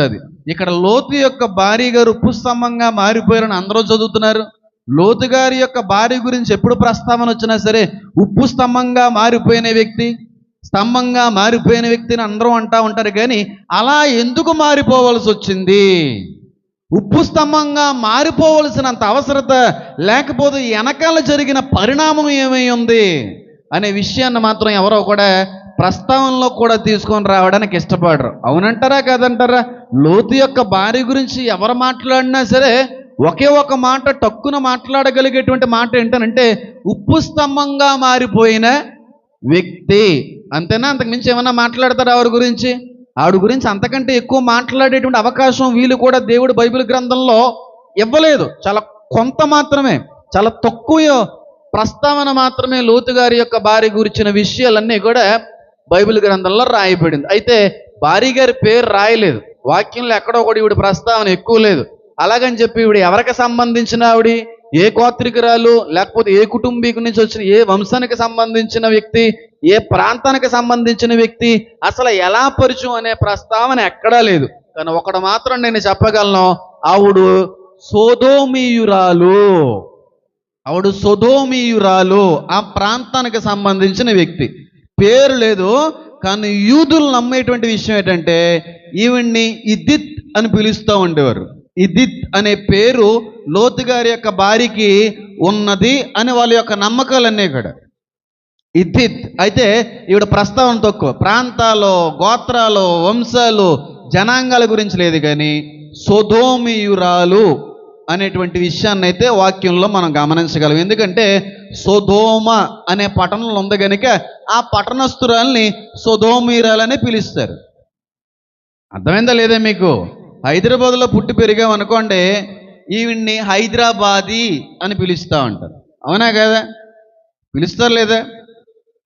అది ఇక్కడ లోతు యొక్క భార్య గారు ఉప్పు స్తంభంగా మారిపోయారని అందరూ చదువుతున్నారు. లోతు గారి యొక్క భార్య గురించి ఎప్పుడు ప్రస్తావన వచ్చినా సరే ఉప్పు స్తంభంగా మారిపోయిన వ్యక్తి స్తంభంగా మారిపోయిన వ్యక్తిని అందరూ అంటా ఉంటారు. కానీ అలా ఎందుకు మారిపోవలసి వచ్చింది? ఉప్పు స్తంభంగా మారిపోవలసినంత అవసరత లేకపోతే వెనకాల జరిగిన పరిణామం ఏమై ఉంది? అనే విషయాన్ని మాత్రం ఎవరో కూడా ప్రస్తావనలో కూడా తీసుకొని రావడానికి ఇష్టపడరు. అవునంటారా కాదంటారా? లోతు యొక్క భార్య గురించి ఎవరు మాట్లాడినా సరే ఒకే ఒక మాట టక్కున మాట్లాడగలిగేటువంటి మాట ఏంటనంటే ఉప్పు స్తంభంగా మారిపోయిన వ్యక్తి. అంతేనా? అంతకుమించి ఏమన్నా మాట్లాడతారా ఆవిడ గురించి? ఆవిడ గురించి అంతకంటే ఎక్కువ మాట్లాడేటువంటి అవకాశం వీళ్ళు కూడా దేవుడు బైబిల్ గ్రంథంలో ఇవ్వలేదు. చాలా కొంత మాత్రమే చాలా తక్కువ ప్రస్తావన మాత్రమే లోతు గారి యొక్క భార్య గురించిన విషయాలన్నీ కూడా బైబిల్ గ్రంథంలో రాయబడింది. అయితే భార్య గారి పేరు రాయలేదు. వాక్యంలో ఎక్కడో కూడా ఈవిడ ప్రస్తావన ఎక్కువ లేదు. అలాగని చెప్పి ఈవిడ ఎవరికి సంబంధించిన ఆవిడ? ఏ గోత్రికురాలు? లేకపోతే ఏ కుటుంబీకు నుంచి వచ్చిన ఏ వంశానికి సంబంధించిన వ్యక్తి? ఏ ప్రాంతానికి సంబంధించిన వ్యక్తి? అసలు ఎలా పరిచయం అనే ప్రస్తావన ఎక్కడా లేదు. కానీ ఒకడు మాత్రం నేను చెప్పగలను. ఆవిడు సోదోమీయురాలు. ఆవిడ సొదోమీయురాలు ఆ ప్రాంతానికి సంబంధించిన వ్యక్తి. పేరు లేదు కానీ యూదులు నమ్మేటువంటి విషయం ఏంటంటే ఈవిడ్ని ఇదిత్ అని పిలుస్తూ ఉండేవారు. ఇదిత్ అనే పేరు లోతు గారి యొక్క భార్యకి ఉన్నది అని వాళ్ళ యొక్క నమ్మకాలన్నీ కూడా ఇదిత్ అయితే ఈవిడ ప్రస్తావన తక్కువ. ప్రాంతాలు గోత్రాలు వంశాలు జనాంగాల గురించి లేదు కానీ సొదోమియురాలు అనేటువంటి విషయాన్ని అయితే వాక్యంలో మనం గమనించగలం. ఎందుకంటే సొధోమ అనే పట్టణంలో ఉంది కనుక ఆ పట్టణస్థురాల్ని సొదోమీరాలని పిలుస్తారు. అర్థమైందా లేదా మీకు? హైదరాబాద్లో పుట్టి పెరిగామనుకోండి ఈవిడ్ని హైదరాబాదీ అని పిలుస్తూ ఉంటారు. అవునా కదా? పిలుస్తారు లేదా?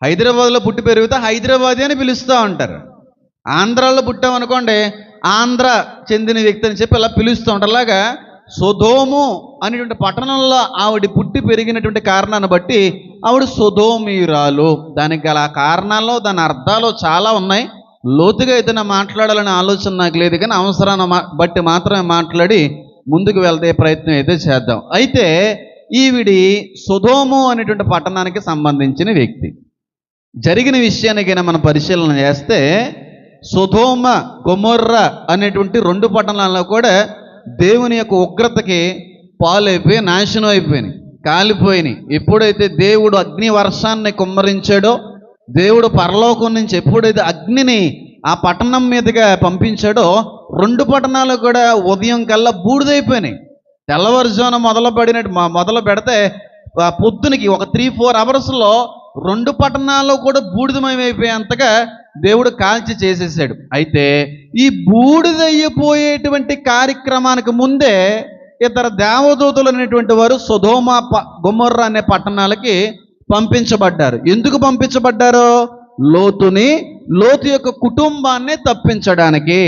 హైదరాబాద్లో పుట్టి పెరిగితే హైదరాబాదీ అని పిలుస్తూ ఉంటారు. ఆంధ్రాలో పుట్టామనుకోండి ఆంధ్ర చెందిన వ్యక్తి అని చెప్పి ఇలా పిలుస్తూ ఉంటారు. అలాగా? సుధోము అనేటువంటి పట్టణంలో ఆవిడ పుట్టి పెరిగినటువంటి కారణాన్ని బట్టి ఆవిడ సుధోమీరాలు దానికి గల కారణాలు దాని అర్థాలు చాలా ఉన్నాయి. లోతుగా ఏదైనా మాట్లాడాలనే ఆలోచన నాకు లేదు కానీ అవసరాన్ని మా- బట్టి మాత్రమే మాట్లాడి ముందుకు వెళ్తే ప్రయత్నం అయితే చేద్దాం. అయితే ఈవిడి సుధోము అనేటువంటి పట్టణానికి సంబంధించిన వ్యక్తి. జరిగిన విషయానికైనా మనం పరిశీలన చేస్తే సుధోమ గొమొర్ర అనేటువంటి రెండు పట్టణాల్లో కూడా దేవుని యొక్క ఉగ్రతకి పాలైపోయి నాశనం అయిపోయినాయి కాలిపోయినాయి. ఎప్పుడైతే దేవుడు అగ్ని వర్షాన్ని కుమ్మరించాడో దేవుడు పరలోకం నుంచి ఎప్పుడైతే అగ్నిని ఆ పట్టణం మీదుగా పంపించాడో రెండు పట్టణాలు కూడా ఉదయం కల్లా బూడిదైపోయినాయి. తెల్లవారుజామున మొదలు పడినట్టు మొదలు పెడితే పొద్దునకి ఒక త్రీ ఫోర్ అవర్స్లో రెండు పట్టణాలు కూడా బూడిదమయమైపోయేంతగా దేవుడు కాల్చి చేసేసాడు. అయితే ఈ బూడిదయ్యిపోయేటువంటి కార్యక్రమానికి ముందే ఇద్దరు దేవదూతలు అనేటువంటి వారు సుధోమ ప గుమర్ర అనే పట్టణాలకి పంపించబడ్డారు. ఎందుకు పంపించబడ్డారు? లోతుని లోతు యొక్క కుటుంబాన్ని తప్పించడానికి.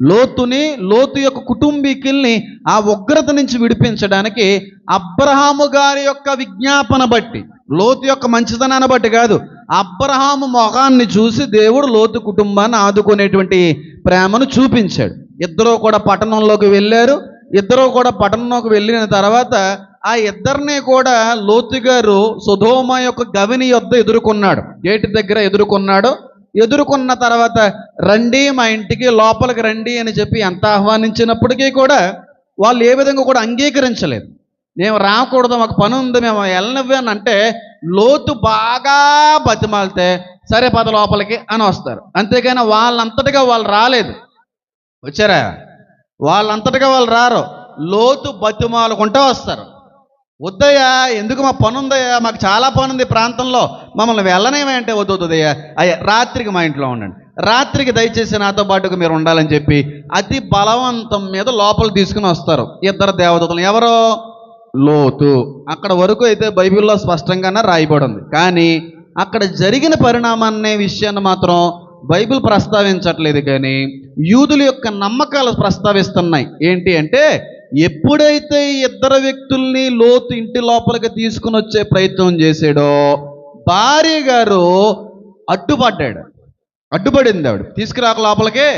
లోతుని లోతు యొక్క కుటుంబీకుల్ని ఆ ఉగ్రత నుంచి విడిపించడానికి అబ్రహాము గారి యొక్క విజ్ఞాపన బట్టి లోతు యొక్క మంచితనాన్ని బట్టి కాదు అబ్రహాము మొఖాన్ని చూసి దేవుడు లోతు కుటుంబాన్ని ఆదుకునేటువంటి ప్రేమను చూపించాడు. ఇద్దరూ కూడా పట్టణంలోకి వెళ్ళారు. ఇద్దరూ కూడా పట్టణంలోకి వెళ్ళిన తర్వాత ఆ ఇద్దరిని కూడా లోతు గారు సుధోమ యొక్క గవిని యొద్ద ఎదుర్కొన్నాడు. గేటు దగ్గర ఎదుర్కొన్నాడు. ఎదుర్కొన్న తర్వాత రండి మా ఇంటికి లోపలికి రండి అని చెప్పి ఎంత ఆహ్వానించినప్పటికీ కూడా వాళ్ళు ఏ విధంగా కూడా అంగీకరించలేదు. మేము రాకూడదు మాకు పని ఉంది మేము వెళ్ళనివ్వాను అంటే లోతు బాగా బతిమాలితే సరే పద లోపలికి అని వస్తారు. అంతేకాని వాళ్ళంతటిగా వాళ్ళు రాలేదు. వచ్చారా? వాళ్ళంతటిగా వాళ్ళు రారు. లోతు బతిమాలుకుంటూ వస్తారు. వద్దయ్యా ఎందుకు మా పని ఉందయ్యా మాకు చాలా పని ఉంది ఈ ప్రాంతంలో. మమ్మల్ని వెళ్ళనేమంటే వద్దు వద్దయ్యా అయ్యా రాత్రికి మా ఇంట్లో ఉండండి. రాత్రికి దయచేసి నాతో పాటుకు మీరు ఉండాలని చెప్పి అతి బలవంతం మీద లోపల తీసుకుని వస్తారు. ఇద్దరు దేవదూతలు ఎవరో? లోతు. అక్కడ వరకు అయితే బైబిల్లో స్పష్టంగానే రాయబడింది. కానీ అక్కడ జరిగిన పరిణామాన్ని విషయాన్ని మాత్రం బైబిల్ ప్రస్తావించట్లేదు కానీ యూదుల యొక్క నమ్మకాలు ప్రస్తావిస్తున్నాయి. ఏంటి అంటే ఎప్పుడైతే ఇద్దరు వ్యక్తుల్ని లోతు ఇంటి లోపలికి తీసుకుని వచ్చే ప్రయత్నం చేశాడో భార్య గారు అడ్డుపడ్డాడు. అడ్డుపడింది ఆవిడ. తీసుకురాక లోపలికి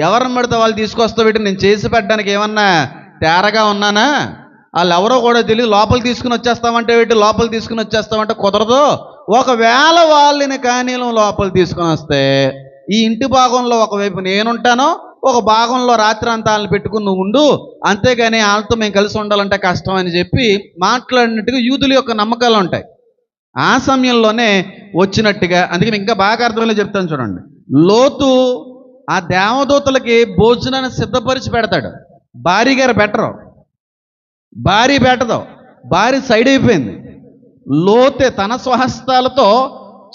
ఎవరిని పడితే వాళ్ళు తీసుకొస్తా వీటిని నేను చేసి పెట్టడానికి ఏమన్నా తేరగా ఉన్నానా? వాళ్ళు ఎవరో కూడా తెలియదు. లోపల తీసుకుని వచ్చేస్తామంటే ఏంటి? లోపల తీసుకుని వచ్చేస్తామంటే కుదరదు. ఒకవేళ వాళ్ళని కానీలం లోపల తీసుకుని వస్తే ఈ ఇంటి భాగంలో ఒకవైపు నేనుంటాను ఒక భాగంలో రాత్రి అంతా వాళ్ళని పెట్టుకుని నువ్వు ఉండు. అంతేగాని వాళ్ళతో మేము కలిసి ఉండాలంటే కష్టం అని చెప్పి మాట్లాడినట్టుగా యూదుల యొక్క నమ్మకాలు ఉంటాయి. ఆ సమయంలోనే వచ్చినట్టుగా అందుకే ఇంకా బాగా అర్థమయ్యేలా చెప్తాను చూడండి. లోతు ఆ దేవదూతలకి భోజనాన్ని సిద్ధపరిచి పెడతాడు. భార్య గారు బెటరు భార్య పెట్టదు భార్య సైడ్ అయిపోయింది. లోతే తన స్వహస్తాలతో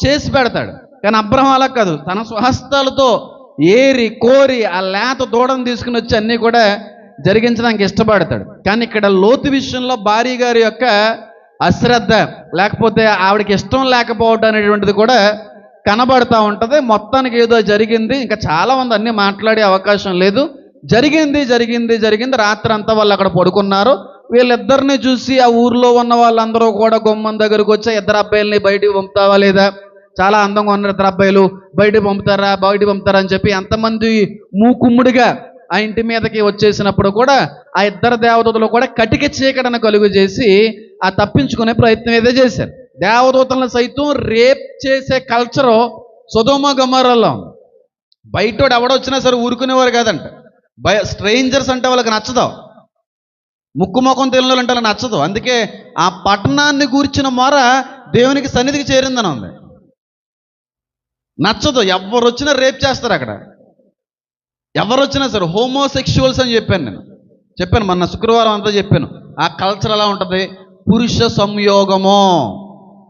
చేసి పెడతాడు. కానీ అబ్రహం అలా కాదు. తన స్వహస్తాలతో ఏరి కోరి ఆ లేత దూడను తీసుకుని వచ్చి అన్నీ కూడా జరిగించడానికి ఇష్టపడతాడు. కానీ ఇక్కడ లోతు విషయంలో భార్య గారి యొక్క అశ్రద్ధ లేకపోతే ఆవిడకి ఇష్టం లేకపోవడం అనేటువంటిది కూడా కనబడతా ఉంటుంది. మొత్తానికి ఏదో జరిగింది. ఇంకా చాలా మంది అన్నీ మాట్లాడే అవకాశం లేదు. జరిగింది జరిగింది జరిగింది. రాత్రి అంతా వాళ్ళు అక్కడ పడుకున్నారు. వీళ్ళిద్దరిని చూసి ఆ ఊర్లో ఉన్న వాళ్ళందరూ కూడా గుమ్మం దగ్గరకు వచ్చి ఇద్దరు అబ్బాయిల్ని బయటికి పంపుతావా లేదా? చాలా అందంగా ఉన్నారు ఇద్దరు అబ్బాయిలు. బయటికి పంపుతారా? బయటికి పంపుతారా? అని చెప్పి ఎంతమంది మూకుమ్ముడిగా ఆ ఇంటి మీదకి వచ్చేసినప్పుడు కూడా ఆ ఇద్దరు దేవదూతలు కూడా కటిక చీకటను కలుగు చేసి ఆ తప్పించుకునే ప్రయత్నం ఏదో చేశారు. దేవదూతలను సైతం రేప్ చేసే కల్చరు సుధోమ గమరలో బయటోడు ఎవడొచ్చినా సరే ఊరుకునేవారు కాదంట. బయ స్ట్రేంజర్స్ అంటే వాళ్ళకి నచ్చదాం. ముక్కు ముఖం తెలియాలంటే అలా నచ్చదు. అందుకే ఆ పట్టణాన్ని గూర్చిన మొర దేవునికి సన్నిధికి చేరిందని ఉంది. నచ్చదు. ఎవరు వచ్చినా రేప్ చేస్తారు అక్కడ. ఎవరు వచ్చినా సరే హోమోసెక్షువల్స్ అని చెప్పాను నేను. చెప్పాను మొన్న శుక్రవారం అంతా చెప్పాను. ఆ కల్చర్ ఎలా ఉంటుంది? పురుష సంయోగము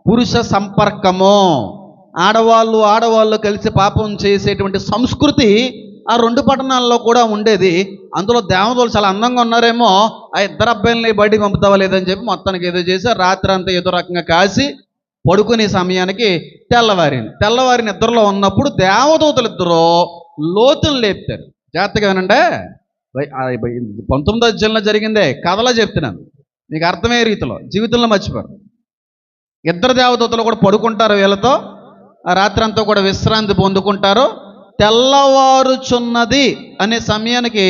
పురుష సంపర్కము ఆడవాళ్ళు ఆడవాళ్ళు కలిసి పాపం చేసేటువంటి సంస్కృతి ఆ రెండు పట్టణాల్లో కూడా ఉండేది. అందులో దేవతలు చాలా అందంగా ఉన్నారేమో. ఆ ఇద్దరు అబ్బాయిలని బయటికి పంపుతావా లేదని చెప్పి మొత్తానికి ఏదో చేసి రాత్రి అంతా ఏదో రకంగా కాసి పడుకునే సమయానికి తెల్లవారింది. తెల్లవారిని ఇద్దరులో ఉన్నప్పుడు దేవదూతలు ఇద్దరు లోతులు లేపుతారు. జాగ్రత్తగా వినండి. పంతొమ్మిదో అధ్యాయంలో జరిగిందే కథలో చెప్తున్నాను. మీకు అర్థమయ్యే రీతిలో జీవితంలో మర్చిపోరు. ఇద్దరు దేవదూతలు కూడా పడుకుంటారు వీళ్ళతో. ఆ రాత్రి అంతా కూడా విశ్రాంతి పొందుకుంటారు. తెల్లవారుచున్నది అనే సమయానికి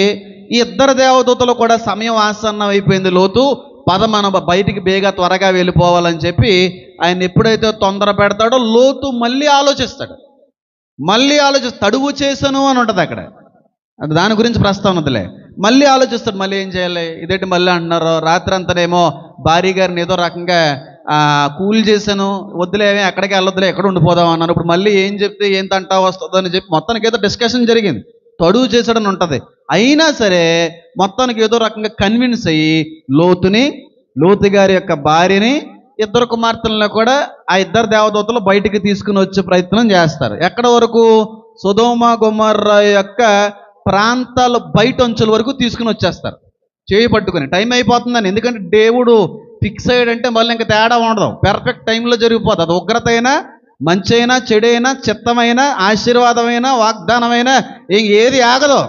ఈ ఇద్దరు దేవదూతలు కూడా సమయం ఆసన్నం అయిపోయింది లోతు. పద మనం బయటికి బేగా త్వరగా వెళ్ళిపోవాలని చెప్పి ఆయన ఎప్పుడైతే తొందర పెడతాడో లోతు మళ్ళీ ఆలోచిస్తాడు. మళ్ళీ ఆలోచి తడువు చేశాను అని ఉంటుంది అక్కడ. దాని గురించి ప్రస్తావనదిలే మళ్ళీ ఆలోచిస్తాడు మళ్ళీ ఏం చేయాలి? ఇదేంటి మళ్ళీ అంటున్నారు? రాత్రి అంతానేమో భార్య గారిని ఏదో రకంగా కూల్ చేశాను వద్దులేమే అక్కడికి వెళ్ళొద్దులే ఎక్కడ ఉండిపోదాం అన్నారు ఇప్పుడు మళ్ళీ ఏం చెప్తే ఏం తంటా వస్తుందో అని చెప్పి మొత్తానికి ఏదో డిస్కషన్ జరిగింది. తడువు చేశాడని ఉంటుంది. అయినా సరే మొత్తానికి ఏదో రకంగా కన్విన్స్ అయ్యి లోతుని లోతు గారి యొక్క భార్యని ఇద్దరు కుమార్తెలను కూడా ఆ ఇద్దరు దేవదూతలు బయటికి తీసుకుని వచ్చే ప్రయత్నం చేస్తారు. ఎక్కడ వరకు? సుధోమ గుమర్ర యొక్క ప్రాంతాల బయట అంచుల వరకు తీసుకుని వచ్చేస్తారు. చేయి పట్టుకుని. టైం అయిపోతుందని. ఎందుకంటే దేవుడు ఫిక్స్ అయ్యాడంటే మళ్ళీ ఇంకా తేడా ఉండదు. పెర్ఫెక్ట్ టైంలో జరిగిపోతుంది అది ఉగ్రత అయినా మంచి అయినా చెడైనా చిత్తమైన ఆశీర్వాదమైన వాగ్దానమైన ఇంక ఏది ఆగదు.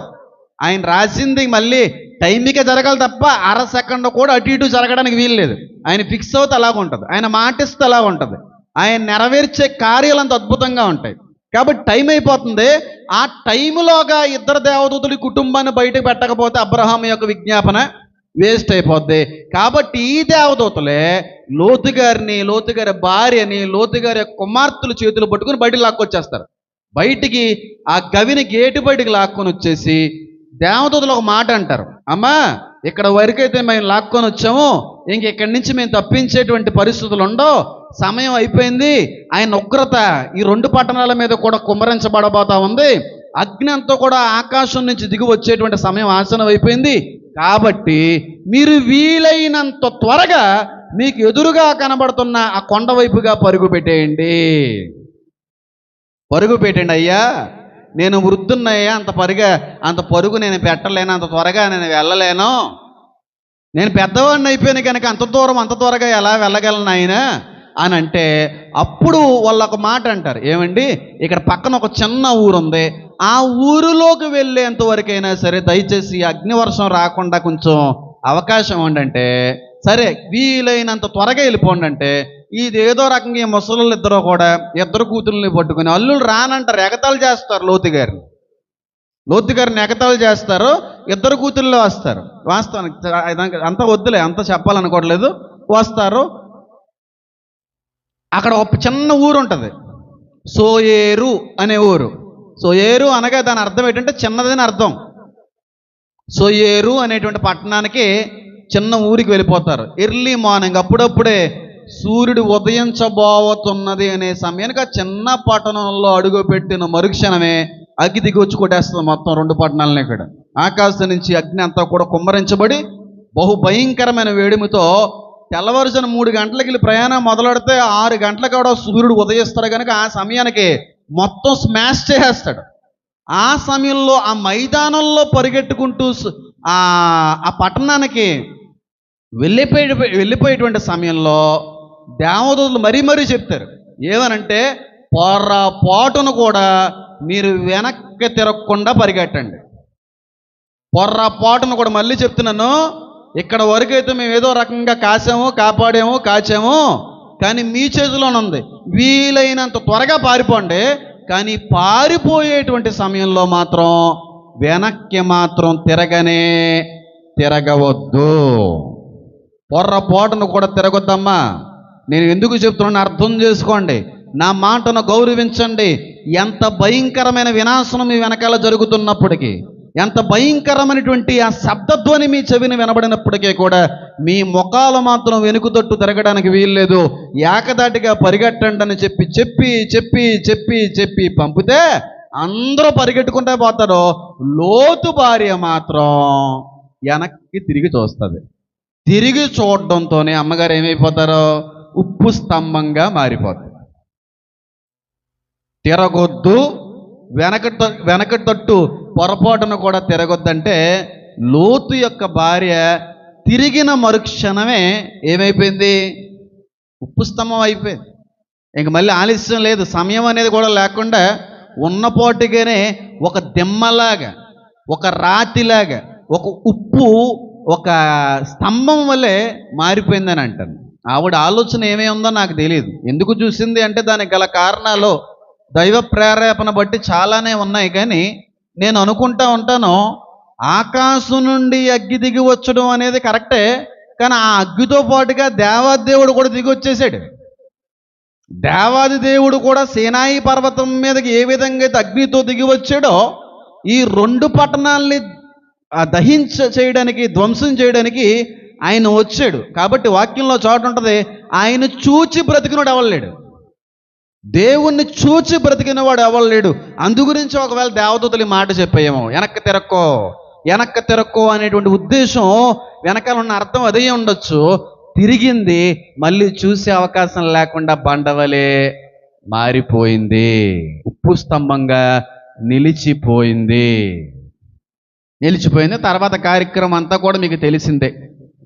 ఆయన రాసింది మళ్ళీ టైంకే జరగాలి తప్ప అర సెకండ్ కూడా అటు ఇటు జరగడానికి వీలు లేదు. ఆయన ఫిక్స్ అవుతే అలాగ ఉంటుంది. ఆయన మాటిస్తే అలాగ ఉంటుంది. ఆయన నెరవేర్చే కార్యాలు అంత అద్భుతంగా ఉంటాయి. కాబట్టి టైం అయిపోతుంది. ఆ టైంలోగా ఇద్దరు దేవదూతుడి కుటుంబాన్ని బయటకు పెట్టకపోతే అబ్రహాం యొక్క విజ్ఞాపన వేస్ట్ అయిపోద్ది. కాబట్టి ఈ దేవదూతలే లోతుగారిని లోతుగారి భార్యని లోతుగారి కుమార్తెలు చేతులు పట్టుకుని బయటికి లాక్కొచ్చేస్తారు. బయటికి ఆ గవిని గేటు బయటికి లాక్కొని వచ్చేసి దేవదూతలు ఒక మాట అంటారు. అమ్మా ఇక్కడ వరకైతే మేము లాక్కొని వచ్చాము ఇంక ఇక్కడి నుంచి మేము తప్పించేటువంటి పరిస్థితులు ఉండవు. సమయం అయిపోయింది. ఆయన ఉగ్రత ఈ రెండు పట్టణాల మీద కూడా కుమ్మరించబడబోతా ఉంది. అగ్ని అంతా కూడా ఆకాశం నుంచి దిగి వచ్చేటువంటి సమయం ఆసనం అయిపోయింది కాబట్టి మీరు వీలైనంత త్వరగా మీకు ఎదురుగా కనబడుతున్న ఆ కొండ వైపుగా పరుగు పెట్టేయండి. పరుగు పెట్టండి అయ్యా. నేను వృద్ధున్నయ్యా అంత పరుగా అంత పరుగు నేను పెట్టలేను అంత త్వరగా నేను వెళ్ళలేను. నేను పెద్దవాడిని అయిపోయాను కనుక అంత దూరం అంత త్వరగా ఎలా వెళ్ళగలను ఆయన అని అంటే అప్పుడు వాళ్ళు ఒక మాట అంటారు. ఏమండి? ఇక్కడ పక్కన ఒక చిన్న ఊరు ఉంది ఆ ఊరిలోకి వెళ్ళేంత వరకైనా సరే దయచేసి అగ్నివర్షం రాకుండా కొంచెం అవకాశం ఉండంటే సరే వీలైనంత త్వరగా వెళ్ళిపోండి అంటే ఇది ఏదో రకంగా ఈ ముసలు ఇద్దరు కూడా ఇద్దరు కూతుర్ని పట్టుకుని అల్లులు రానంటారు ఎగతాలు చేస్తారు లోతు గారిని. లోతు గారిని ఎగతాళి చేస్తారు ఇద్దరు కూతుళ్ళు వస్తారు. వాస్తవానికి అంత వద్దులే అంత చెప్పాలనుకోవట్లేదు. వస్తారు. అక్కడ ఒక చిన్న ఊరు ఉంటుంది సోయేరు అనే ఊరు. సోయేరు అనగా దాని అర్థం ఏంటంటే చిన్నదని అర్థం. సోయేరు అనేటువంటి పట్టణానికి చిన్న ఊరికి వెళ్ళిపోతారు. ఎర్లీ మార్నింగ్ అప్పుడప్పుడే సూర్యుడు ఉదయించబోతున్నది అనే సమయానికి ఆ చిన్న పట్టణంలో అడుగుపెట్టిన మరుక్షణమే అగ్గి దిగొచ్చి కొట్టేస్తుంది మొత్తం రెండు పట్టణాలని ఇక్కడ. ఆకాశం నుంచి అగ్ని అంతా కూడా కుమ్మరించబడి బహు భయంకరమైన వేడిమితో తెల్లవారుజన మూడు గంటలకి వెళ్ళి ప్రయాణం మొదలెడితే ఆరు గంటలకు కూడా సూర్యుడు ఉదయిస్తారు కనుక ఆ సమయానికి మొత్తం స్మాష్ చేసేస్తాడు. ఆ సమయంలో ఆ మైదానంలో పరిగెట్టుకుంటూ ఆ పట్టణానికి వెళ్ళిపోయే వెళ్ళిపోయేటువంటి సమయంలో దేవదూతలు మరీ మరీ చెప్తారు. ఏమనంటే పొర్రపాటును కూడా మీరు వెనక్కి తిరగకుండా పరిగెట్టండి. పొర్రపాటును కూడా మళ్ళీ చెప్తున్నాను ఇక్కడ వరకు అయితే మేము ఏదో రకంగా కాసాము కాపాడాము కాచాము కానీ మీ చేతిలోనుంది వీలైనంత త్వరగా పారిపోండి. కానీ పారిపోయేటువంటి సమయంలో మాత్రం వెనక్కి మాత్రం తిరగనే తిరగవద్దు. పొర్రపాటును కూడా తిరగొద్దమ్మా. నేను ఎందుకు చెప్తున్నాను అర్థం చేసుకోండి. నా మాటను గౌరవించండి. ఎంత భయంకరమైన వినాశనం మీ వెనకాల జరుగుతున్నప్పటికీ ఎంత భయంకరమైనటువంటి ఆ శబ్దధ్వని మీ చెవిని వినబడినప్పటికీ కూడా మీ ముఖాలు మాత్రం వెనుక తట్టు తిరగడానికి వీల్లేదు. ఏకదాటిగా పరిగెట్టండి అని చెప్పి చెప్పి చెప్పి చెప్పి చెప్పి పంపితే అందరూ పరిగెట్టుకుంటే పోతారు. లోతు భార్య మాత్రం వెనక్కి తిరిగి చూస్తుంది. తిరిగి చూడడంతోనే అమ్మగారు ఏమైపోతారో? ఉప్పు స్తంభంగా మారిపోతుంది తిరగొద్దు. వెనక వెనక తట్టు పొరపాటును కూడా తిరగొద్దంటే లోతు యొక్క భార్య తిరిగిన మరుక్షణమే ఏమైపోయింది? ఉప్పు స్తంభం అయిపోయింది. ఇంక మళ్ళీ ఆలస్యం లేదు. సమయం అనేది కూడా లేకుండా ఉన్నపోటుగానే ఒక దిమ్మలాగా ఒక రాతిలాగా ఒక ఉప్పు ఒక స్తంభం వల్లే మారిపోయిందని అంటాను. ఆవిడ ఆలోచన ఏమై ఉందో నాకు తెలియదు ఎందుకు చూసింది అంటే దానికి గల కారణాలు దైవ ప్రేరేపణ బట్టి చాలానే ఉన్నాయి కానీ నేను అనుకుంటా ఉంటాను ఆకాశం నుండి అగ్గి దిగి వచ్చడం అనేది కరెక్టే కానీ ఆ అగ్గితో పాటుగా దేవాదేవుడు కూడా దిగి వచ్చేసాడు. దేవాది దేవుడు కూడా సేనాయి పర్వతం మీదకి ఏ విధంగా అయితే అగ్నితో దిగి వచ్చాడో ఈ రెండు పట్టణాల్ని దహించ చేయడానికి ధ్వంసం చేయడానికి ఆయన వచ్చాడు. కాబట్టి వాక్యంలో చోట ఉంటుంది ఆయన చూచి బ్రతికినోడు ఎవరు దేవుణ్ణి చూచి బ్రతికినవాడు ఎవరు లేడు. అందు గురించి ఒకవేళ దేవదూతలు మాట చెప్పేయేమో వెనక్కి తిరక్కో. వెనక్కి తిరక్కో అనేటువంటి ఉద్దేశం వెనకాల ఉన్న అర్థం అదే ఉండొచ్చు. తిరిగింది మళ్ళీ చూసే అవకాశం లేకుండా బండవలే మారిపోయింది. ఉప్పు స్తంభంగా నిలిచిపోయింది. నిలిచిపోయింది. తర్వాత కార్యక్రమం అంతా కూడా మీకు తెలిసిందే.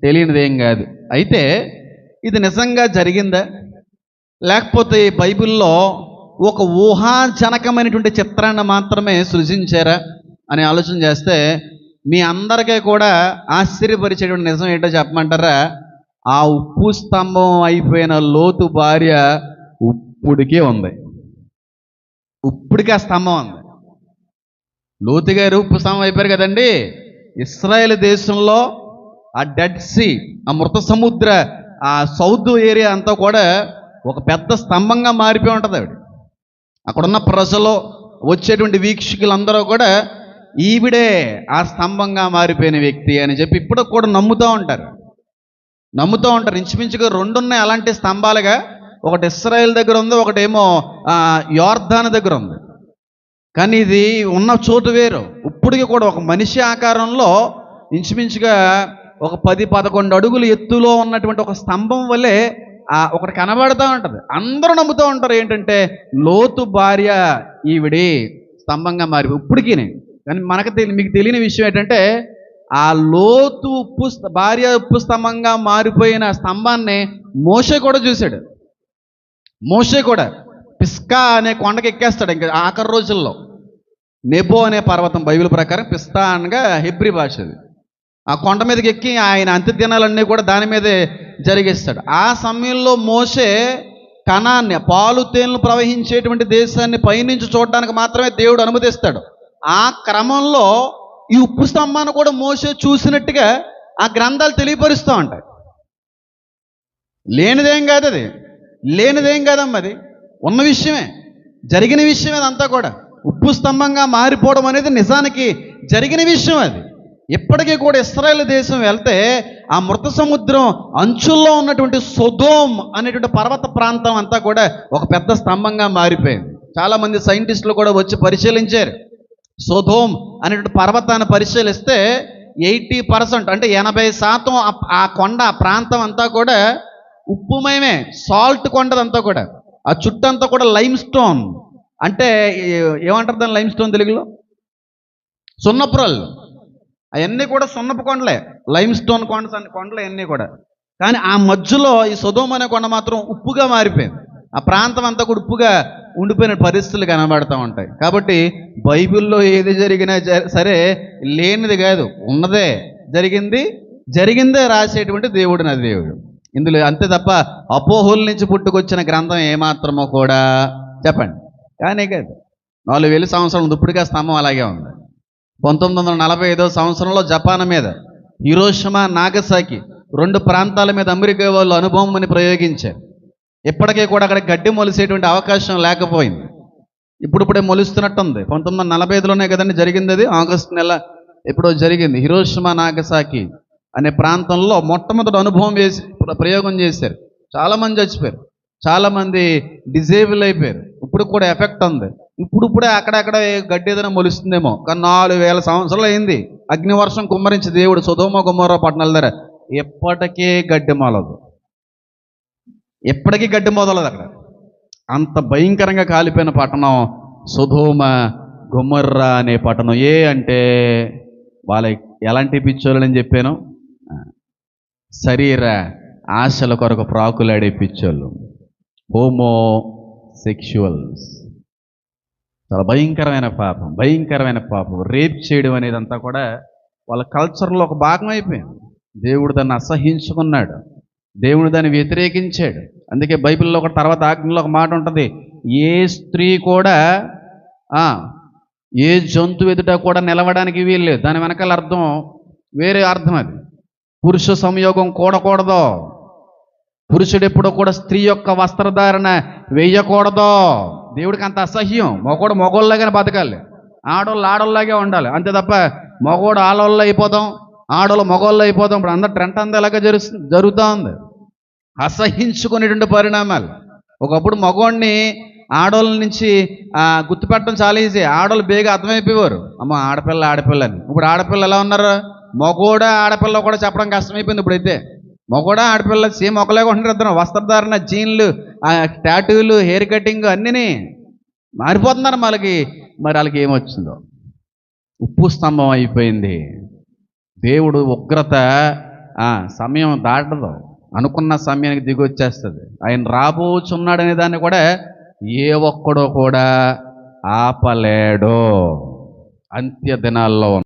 తెలియనిదేం కాదు. అయితే ఇది నిజంగా జరిగిందా? లేకపోతే ఈ బైబిల్లో ఒక ఊహాజనకమైనటువంటి చిత్రాన్ని మాత్రమే సృజించారా? అని ఆలోచన చేస్తే మీ అందరికీ కూడా ఆశ్చర్యపరిచేటువంటి నిజం ఏంటో చెప్పమంటారా? ఆ ఉప్పు స్తంభం అయిపోయిన లోతు భార్య ఉప్పుడికే ఉంది. ఉప్పుడికి ఆ స్తంభం ఉంది. లోతు గారు ఉప్పు స్తంభం అయిపోయారు కదండి. ఇస్రాయేల్ దేశంలో ఆ డెడ్ సీ ఆ మృత సముద్ర ఆ సౌత్ ఏరియా అంతా కూడా ఒక పెద్ద స్తంభంగా మారిపోయి ఉంటుంది ఆవిడ. అక్కడున్న ప్రజలు వచ్చేటువంటి వీక్షకులందరూ కూడా ఈవిడే ఆ స్తంభంగా మారిపోయిన వ్యక్తి అని చెప్పి ఇప్పుడు కూడా నమ్ముతూ ఉంటారు. నమ్ముతూ ఉంటారు. ఇంచుమించుగా రెండు ఉన్నాయి అలాంటి స్తంభాలుగా. ఒకటి ఇస్రాయేల్ దగ్గర ఉంది ఒకటేమో ఆ, యోర్ధాన్ దగ్గర ఉంది. కానీ ఇది ఉన్న చోటు వేరు. ఇప్పటికి కూడా ఒక మనిషి ఆకారంలో ఇంచుమించుగా ఒక పది పదకొండు అడుగులు ఎత్తులో ఉన్నటువంటి ఒక స్తంభం వల్లే ఒకటి కనబడుతూ ఉంటుంది. అందరూ నమ్ముతూ ఉంటారు ఏంటంటే లోతు భార్య ఈవిడి స్తంభంగా మారి ఇప్పటికీ కానీ మనకు తెలి మీకు తెలియని విషయం ఏంటంటే ఆ లోతు ఉప్పు భార్య ఉప్పు స్తంభంగా మారిపోయిన స్తంభాన్ని మోషే కూడా చూశాడు. మోషే కూడా పిస్కా అనే కొండకి ఎక్కేస్తాడు ఇంకా ఆఖరి రోజుల్లో. నెబో అనే పర్వతం బైబిల్ ప్రకారం పిస్తా అనగా హెబ్రి భాష అది. ఆ కొండ మీదకి ఎక్కి ఆయన అంత్యదినాలన్నీ కూడా దాని మీదే జరిగిస్తాడు. ఆ సమయంలో మోసే కణాన్ని పాలు తేనెలు ప్రవహించేటువంటి దేశాన్ని పైనుంచి చూడడానికి మాత్రమే దేవుడు అనుమతిస్తాడు. ఆ క్రమంలో ఈ ఉప్పు స్తంభాన్ని కూడా మోసే చూసినట్టుగా ఆ గ్రంథాలు తెలియపరుస్తూ ఉంటాయి. లేనిదేం కాదు అది. లేనిదేం కాదమ్మా అది. ఉన్న విషయమే. జరిగిన విషయం అదంతా కూడా. ఉప్పు స్తంభంగా మారిపోవడం అనేది నిజానికి జరిగిన విషయం అది. ఇప్పటికీ కూడా ఇస్రాయేల్ దేశం వెళ్తే ఆ మృత సముద్రం అంచుల్లో ఉన్నటువంటి సొదోమ్ అనేటువంటి పర్వత ప్రాంతం అంతా కూడా ఒక పెద్ద స్తంభంగా మారిపోయింది. చాలామంది సైంటిస్టులు కూడా వచ్చి పరిశీలించారు. సోధోమ్ అనేటువంటి పర్వతాన్ని పరిశీలిస్తే ఎయిటీ పర్సెంట్ అంటే ఎనభై శాతం ఆ- కొండ ఆ ప్రాంతం అంతా కూడా ఉప్పుమయమే సాల్ట్ కొండదంతా కూడా. ఆ చుట్టంతా కూడా లైమ్ స్టోన్ అంటే ఏమంటారు దాని లైమ్ స్టోన్ తెలుగులో? సున్నపురాలు. అవన్నీ కూడా సున్నపు కొండలే లైమ్ స్టోన్ కొండ కొండలు అవన్నీ కూడా. కానీ ఆ మధ్యలో ఈ సుధోమ్ అనే కొండ మాత్రం ఉప్పుగా మారిపోయింది. ఆ ప్రాంతం అంతా కూడా ఉప్పుగా ఉండిపోయిన పరిస్థితులు కనబడుతూ ఉంటాయి. కాబట్టి బైబిల్లో ఏది జరిగినా సరే లేనిది కాదు ఉన్నదే. జరిగింది జరిగిందే రాసేటువంటి దేవుడు నా దేవుడు. ఇందులో అంతే తప్ప అపోహుల నుంచి పుట్టుకొచ్చిన గ్రంథం ఏమాత్రమో కూడా చెప్పండి. కానీ కాదు నాలుగు వేల సంవత్సరం ఇప్పటికే స్తంభం అలాగే ఉంది. పంతొమ్మిది వందల నలభై ఐదో సంవత్సరంలో జపాన్ మీద హిరోషిమా నాగసాకి రెండు ప్రాంతాల మీద అమెరికా వాళ్ళు అనుభవం అని ప్రయోగించారు. ఇప్పటికీ కూడా అక్కడ గడ్డి మొలిసేటువంటి అవకాశం లేకపోయింది. ఇప్పుడిప్పుడే మొలుస్తున్నట్టుంది. పంతొమ్మిది వందల నలభై ఐదులోనే కదండి జరిగింది అది ఆగస్టు నెల ఎప్పుడో జరిగింది. హిరోషిమా నాగసాకి అనే ప్రాంతంలో మొట్టమొదటి అనుభవం వేసి ప్రయోగం చేశారు. చాలామంది చచ్చిపోయారు. చాలామంది డిజేబుల్ అయిపోయారు. ఇప్పుడు కూడా ఎఫెక్ట్ ఉంది. ఇప్పుడిప్పుడే అక్కడక్కడ గడ్డి ఏదైనా మొలుస్తుందేమో. కానీ నాలుగు వేల సంవత్సరాలు అయింది. అగ్నివర్షం కుమ్మరించి దేవుడు సుధోమ గుమ్మర పట్టణాల దగ్గర ఎప్పటికే గడ్డి మొలదు. ఎప్పటికీ గడ్డి మొదలదు అక్కడ. అంత భయంకరంగా కాలిపోయిన పట్టణం సుధూమ గుమ్మర్రా అనే పట్టణం. ఏ అంటే వాళ్ళ ఎలాంటి పిచ్చోళ్ళని చెప్పాను? శరీర ఆశల కొరకు ప్రాకులాడే పిచ్చోళ్ళు. Homosexuals. చాలా భయంకరమైన పాపం భయంకరమైన పాపం. రేప్ చేయడం అనేది అంతా కూడా వాళ్ళ కల్చర్లో ఒక భాగం అయిపోయింది. దేవుడు దాన్ని అసహించుకున్నాడు. దేవుడు దాన్ని వ్యతిరేకించాడు. అందుకే బైబిల్లో ఒక తర్వాత ఆజ్ఞలో ఒక మాట ఉంటుంది. ఏ స్త్రీ కూడా ఏ జంతువు ఎదుట కూడా నిలవడానికి వీల్లేదు దాని వెనకాల అర్థం వేరే అర్థం అది. పురుష సంయోగం కూడకూడదు. పురుషుడు ఎప్పుడూ కూడా స్త్రీ యొక్క వస్త్రధారణ వేయకూడదు. దేవుడికి అంత అసహ్యం. మగోడు మగోళ్ళలాగానే బతకాలి. ఆడోళ్ళు ఆడోళ్ళలాగే ఉండాలి. అంతే తప్ప మగోడు ఆడోళ్ళు అయిపోతాం ఆడోళ్ళు మగోళ్ళు అయిపోతాం. ఇప్పుడు అందరు ట్రెంట్ అంతా ఇలాగే జరు జరుగుతూ ఉంది. అసహించుకునేటువంటి పరిణామాలు. ఒకప్పుడు మగవాడిని ఆడోళ్ళ నుంచి గుర్తుపెట్టడం చాలా ఈజీ. ఆడవాళ్ళు బేగా అర్థమైపోయేవారు. అమ్మ ఆడపిల్ల ఆడపిల్ల అని ఇప్పుడు ఆడపిల్ల ఎలా ఉన్నారు? మగోడ ఆడపిల్ల కూడా చెప్పడం కష్టమైపోయింది ఇప్పుడైతే. మగోడ ఆడపిల్ల సేమ్ ఒకలాగా ఉంటారు ఇద్దరు. వస్త్రధారణ జీన్లు టాటూలు హెయిర్ కటింగ్ అన్నీ మారిపోతున్నారు వాళ్ళకి మరి వాళ్ళకి ఏమొచ్చిందో? ఉప్పు స్తంభం అయిపోయింది. దేవుడు ఉగ్రత సమయం దాటదు. అనుకున్న సమయానికి దిగి వచ్చేస్తుంది. ఆయన రాబోచున్నాడనే దాన్ని కూడా ఏ ఒక్కడో కూడా ఆపలేడు. అంత్య దినాల్లో